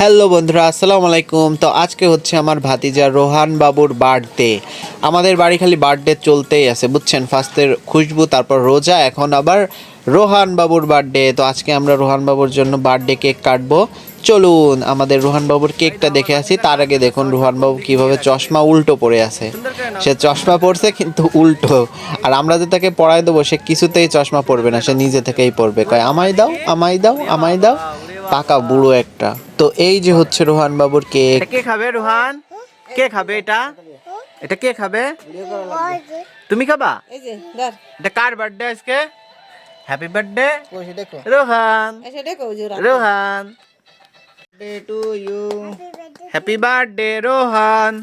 Hello বন্ধুরা, আসসালামু আলাইকুম। তো আজকে হচ্ছে আমার ভাতিজা রোহান বাবুর বার্থডে। আমাদের বাড়ি খালি বার্থডে চলতেই আছে, বুঝছেন? ফার্স্টের খুশবু, তারপর রোজা, এখন আবার রোহান বাবুর বার্থডে। তো আজকে আমরা রোহান বাবুর জন্য বার্থডে কেক কাটবো। চলুন, আমাদের রোহান বাবুর কেকটা দেখে আসি। তার আগে দেখুন রোহান বাবু কীভাবে চশমা উল্টো পড়ে আছে। সে চশমা পড়ছে কিন্তু উল্টো। আর আমরা যে তাকে পড়াই দেবো, সে কিছুতেই চশমা পড়বে না, সে নিজে থেকেই পড়বে কয়, আমায় দাও আমায় দাও আমায় দাও। পাকা বুড়ো একটা। তো এই যে হচ্ছে রোহান বাবুর কেক। কে খাবে রোহান? কে খাবে এটা? এটা কে খাবে? তুমি খাবা? এই যে ধর। এটা কার বার্থডে আজকে? Happy birthday Rohan. Rohan. Day to you happy birthday Rohan.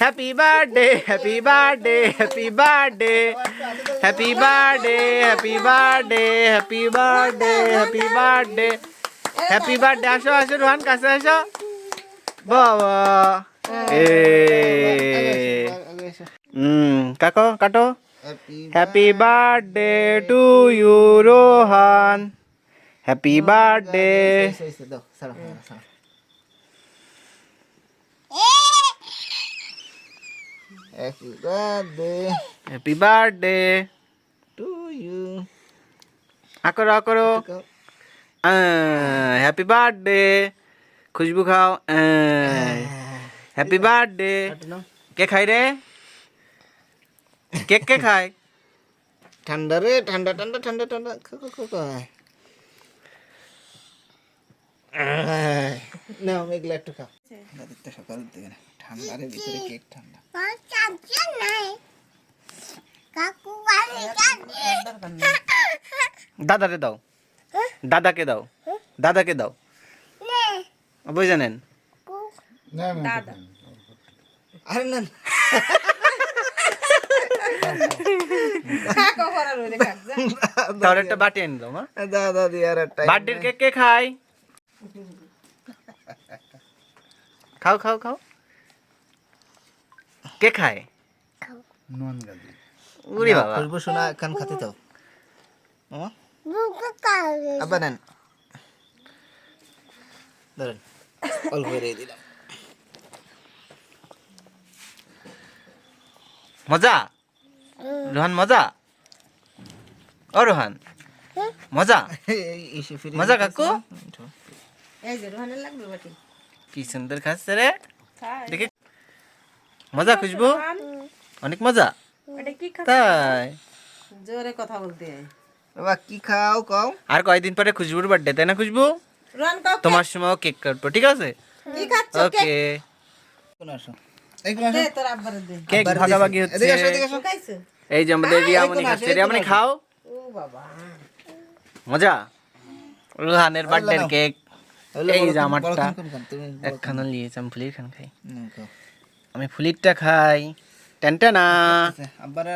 Happy birthday happy birthday happy birthday happy birthday happy birthday happy birthday happy birthday happy birthday আসো আসো রোহান কাছে আসো। বাবা। এ। হুম কাকো কাটো। Happy birthday to you Rohan. Happy birthday happy birthday happy birthday to you Akro আকরো happy birthday Khushbu খাও হ্যাপি বার্থডে কে খাই রে? কেক কে খায়? ঠান্ডা রে ঠান্ডা ঠান্ডা ঠান্ডা ঠান্ডা না মেঘলা একটু খাও। দাদিরটা সকাল থেকে না ঠান্ডা রে ভিতরে কেক ঠান্ডা। দাদারে দাও। দাদাকে দাও। দাদাকে দাও। বুঝে জানেন আরে না তাহলে একটা বাটি এনে দাও মা। দাদা দি আর একটা বার্থডে কেক কে খায়? খাও খাও খাও। কে খায়? নন গাদি উরি বাবা। খুশবু শোনা এখন খাতে তো মামা। আবার নেন। ধরেন অল্প করে দিলাম। মজা? রোহান মজা? ও রোহান মজা? মজা কাকু? কি সুন্দর খাচ্ছে রে। দেখে। মজা খুশবু? অনেক মজা? তাই। জোরে কথা বলতে বাবা কি খাও কও। আর কয়দিন পরে খুশবুর বার্থডে তাই না খুশবু? কও তোমার সময় কেক কাটবো ঠিক আছে? কি খাচ্ছ ওকে। কোন আসো। এই কোন আসো। দে তোর আব্বারে দে। কেক ভাগাভাগি হচ্ছে। এই যে আমাদের রিয়ামনি খাচ্ছে রিয়ামনি খাও। ও বাবা। মজা? রোহানের বার্থডে কেক। এই যে আমারটা। একখানা নিয়েছি আমি ফুলির খান খাই। আমি ফুলিরটা খাই। টেনটা না আব্বারে